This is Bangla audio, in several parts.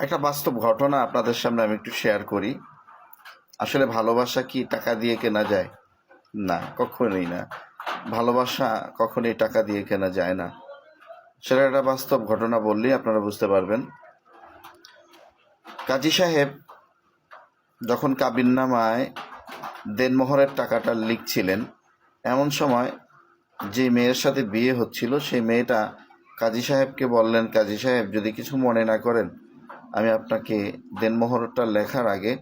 একটা বাস্তব ঘটনা আপনাদের সামনে আমি একটু শেয়ার করি। আসলে ভালোবাসা কি টাকা দিয়ে কেনা যায়? না, কখনোই না। ভালোবাসা কখনোই টাকা দিয়ে কেনা যায় না। সেটা একটা বাস্তব ঘটনা বললেই আপনারা বুঝতে পারবেন। কাজী সাহেব যখন কাবিননামায় দেনমোহরের টাকাটা লিখছিলেন, এমন সময় যে মেয়ের সাথে বিয়ে হচ্ছিল, সেই মেয়েটা কাজী সাহেবকে বললেন, কাজী সাহেব, যদি কিছু মনে না করেন আমি আপনাকে দেনমোহরটা লেখার আগে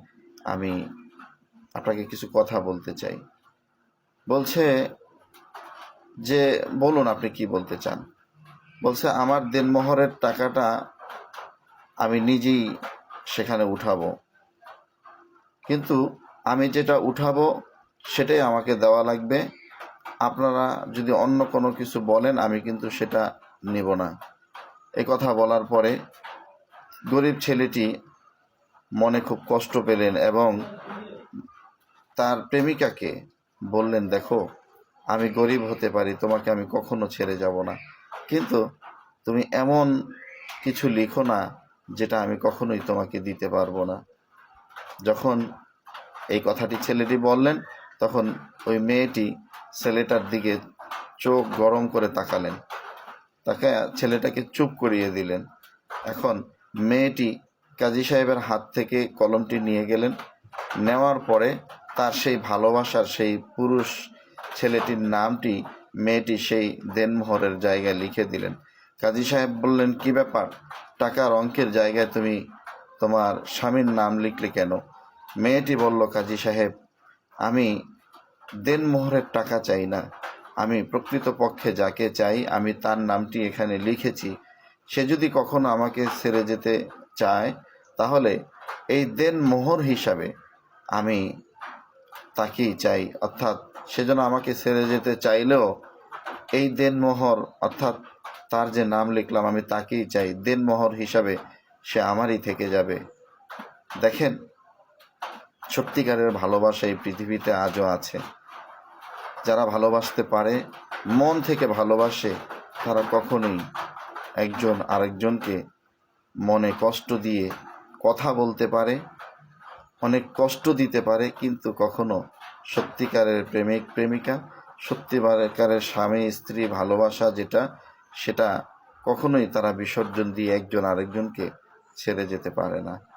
আমি আপনাকে কিছু কথা বলতে চাই। বলছে যে, বলুন আপনি কি বলতে চান? বলছে, আমার দেনমোহরের টাকাটা আমি নিজেই সেখানে উঠাবো। কিন্তু আমি যেটা উঠাবো সেটাই আমাকে দেওয়া লাগবে। আপনারা যদি অন্য কোনো কিছু বলেন, আমি কিন্তু সেটা নেব না। এ কথা বলার পরে গরিব ছেলেটি মনে খুব কষ্ট পেলেন এবং তার প্রেমিকাকে বললেন, দেখো, আমি গরিব হতে পারি, তোমাকে আমি কখনো ছেড়ে যাব না। কিন্তু তুমি এমন কিছু লিখো না যেটা আমি কখনোই তোমাকে দিতে পারব না। যখন এই কথাটি ছেলেটি বললেন, তখন ওই মেয়েটি ছেলেটার দিকে চোখ গরম করে তাকালেন। তাকে ছেলেটাকে চুপ করিয়ে দিলেন। এখন মেয়েটি কাজী সাহেবের হাত থেকে কলমটি নিয়ে গেলেন। নেওয়ার পরে তার সেই ভালোবাসার সেই পুরুষ ছেলেটির নামটি মেয়েটি সেই দেনমোহরের জায়গায় লিখে দিলেন। কাজী সাহেব বললেন, কি ব্যাপার? টাকার অঙ্কের জায়গায় তুমি তোমার স্বামীর নাম লিখলে কেন? মেয়েটি বলল, কাজী সাহেব, আমি দেনমোহরের টাকা চাই না। আমি প্রকৃতপক্ষে যাকে চাই, আমি তার নামটি এখানে লিখেছি। সে যদি কখনো আমাকে ছেড়ে যেতে চায়, তাহলে এই দেন মোহর হিসাবে আমি তাকেই চাই। অর্থাৎ সে যেন আমাকে ছেড়ে যেতে চাইলেও এই দেন মোহর, অর্থাৎ তার যে নাম লিখলাম আমি তাকেই চাই। দেন মোহর হিসাবে সে আমারই থেকে যাবে। দেখেন, সত্যিকারের ভালোবাসা এই পৃথিবীতে আজও আছে। যারা ভালোবাসতে পারে, মন থেকে ভালোবাসে, তারা কখনোই একজন আরেকজনকে মনে কষ্ট দিয়ে কথা বলতে পারে, অনেক কষ্ট দিতে পারে, কিন্তু কখনো সত্যিকারের প্রেমিক, প্রেমিকা, সত্যিকারের স্বামী, স্ত্রী, ভালোবাসা যেটা, সেটা কখনোই তারা বিসর্জন দিয়ে একজন আরেকজনকে ছেড়ে যেতে পারে না।